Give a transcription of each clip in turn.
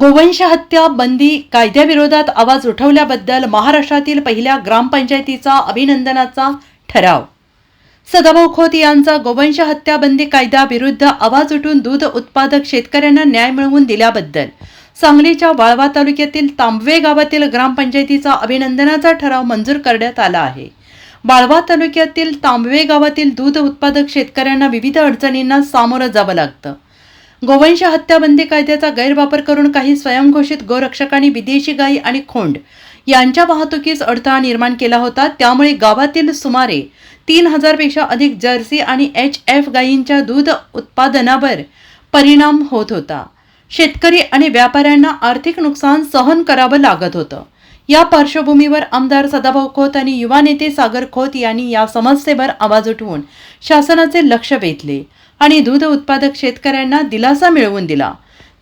गोवंश हत्या बंदी कायद्याविरोधात आवाज उठवल्याबद्दल महाराष्ट्रातील पहिल्या ग्रामपंचायतीचा अभिनंदनाचा ठराव. सदाभाऊ खोत यांचा गोवंश हत्या बंदी कायद्याविरुद्ध आवाज उठून दूध उत्पादक शेतकऱ्यांना न्याय मिळवून दिल्याबद्दल सांगलीच्या वाळवा तालुक्यातील तांबवे गावातील ग्रामपंचायतीचा अभिनंदनाचा ठराव मंजूर करण्यात आला आहे. बाळवा तालुक्यातील तांबवे गावातील दूध उत्पादक शेतकऱ्यांना विविध अडचणींना सामोरं जावं लागतं. गोवंश हत्याबंदी कायद्याचा गैरवापर करून काही स्वयंघोषित गोरक्षकांनी विदेशी गायी आणि खोंड यांच्या वाहतुकीस अडथळा निर्माण केला होता. त्यामुळे गावातील सुमारे तीन हजारपेक्षा अधिक जर्सी आणि एच एफ गायींच्या दूध उत्पादनावर परिणाम होत होता. शेतकरी आणि व्यापाऱ्यांना आर्थिक नुकसान सहन करावं लागत होतं. या पार्श्वभूमीवर आमदार सदाभाऊ खोत आणि युवा नेते सागर खोत यांनी या समस्येवर आवाज उठवून शासनाचे लक्ष वेधले. आणि दूध उत्पादक शेतकऱ्यांना दिलासा मिळवून दिला.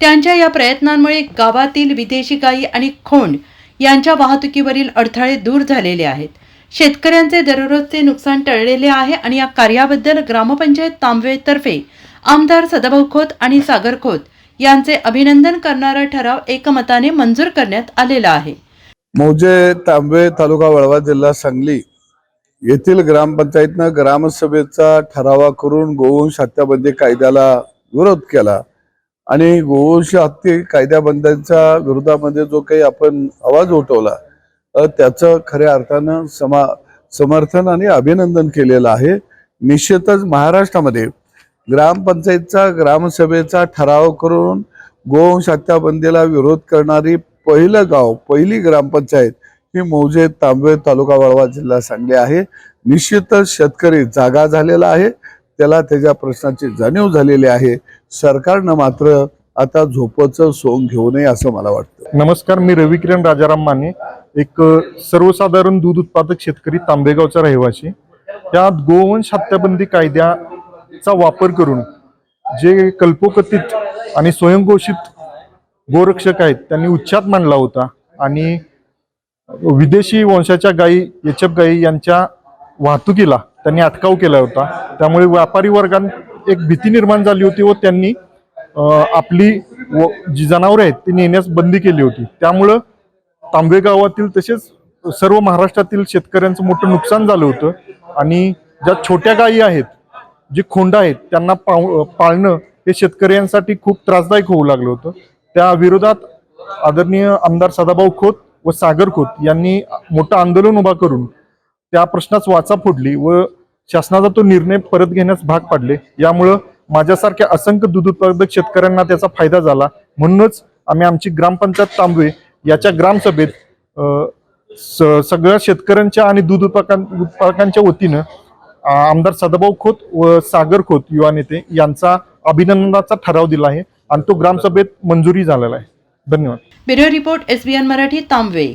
त्यांच्या या प्रयत्नांमुळे गावातील विदेशी गायी आणि खोंड यांच्या वाहतुकीवरील अडथळे दूर झालेले आहेत. शेतकऱ्यांचे दररोजचे नुकसान टळलेले आहे आणि या कार्याबद्दल ग्रामपंचायत तांबवेतर्फे आमदार सदाभाऊ खोत आणि सागर खोत यांचे अभिनंदन करणारा ठराव एकमताने मंजूर करण्यात आलेला आहे. मौजे तांबे तालुका वळवा जिल्हा सांगली येथील ग्रामपंचायतनं ग्रामसभेचा ठरावा करून गोवंश हत्याबंदी कायद्याला विरोध केला आणि गोवंश हत्ये कायद्याबंदीच्या विरोधामध्ये जो काही आपण आवाज उठवला त्याचं खऱ्या अर्थानं समा समर्थन आणि अभिनंदन केलेलं आहे. निश्चितच महाराष्ट्रामध्ये ग्रामपंचायतचा ग्रामसभेचा ठराव करून गोवंश हत्याबंदीला विरोध करणारी पहिलं गाव पहिली ग्रामपंचायत ही मौजे तांबे तालुका वाळवा जिल्हा सांगली आहे. निश्चितच शेतकरी जागा झालेला आहे. त्याला त्याच्या प्रश्नाची जाणीव झालेली आहे. सरकारनं मात्र आता झोपचं सोंग घेऊ नये असं मला वाटतं. नमस्कार मी रविकिरण राजाराम माने. एक सर्वसाधारण दूध उत्पादक शेतकरी तांबेगावचा रहिवासी. त्यात गोवंश हत्याबंदी कायद्याचा वापर करून जे कल्पोकथित आणि स्वयंघोषित गोरक्षक आहेत त्यांनी उच्चात मांडला होता. आणि विदेशी वंशाच्या गायी एचएफ गायी यांच्या वाहतुकीला त्यांनी अटकाव केला होता. त्यामुळे व्यापारी वर्गात एक भीती निर्माण झाली होती व त्यांनी आपली व जी जनावरे आहेत ती नेण्यास बंदी केली होती. त्यामुळं तांबे गावातील तसेच सर्व महाराष्ट्रातील शेतकऱ्यांचं मोठं नुकसान झालं होतं आणि ज्या छोट्या गायी आहेत जी खोंड आहेत त्यांना पाव पाळणं हे शेतकऱ्यांसाठी खूप त्रासदायक होऊ लागलं होतं. त्या विरोधात आदरणीय आमदार सदाभाऊ खोत व सागर खोत यांनी मोठं आंदोलन उभा करून त्या प्रश्नास वाचा फोडली व शासनाचा तो निर्णय परत घेण्यास भाग पाडले. यामुळं माझ्यासारख्या असंख्य दूध उत्पादक शेतकऱ्यांना त्याचा फायदा झाला. म्हणूनच आम्ही आमची ग्रामपंचायत तांबवे याच्या ग्रामसभेत स- सगळ्या शेतकऱ्यांच्या आणि दूध उत्पादकां उत्पादकांच्या वतीनं आमदार सदाभाऊ खोत व सागर खोत युवा नेते यांचा अभिनंदनाचा ठराव दिला आहे. आणि तो ग्रामसभेत मंजुरी झालेला आहे. धन्यवाद. Bureau report SBN Marathi Tambave.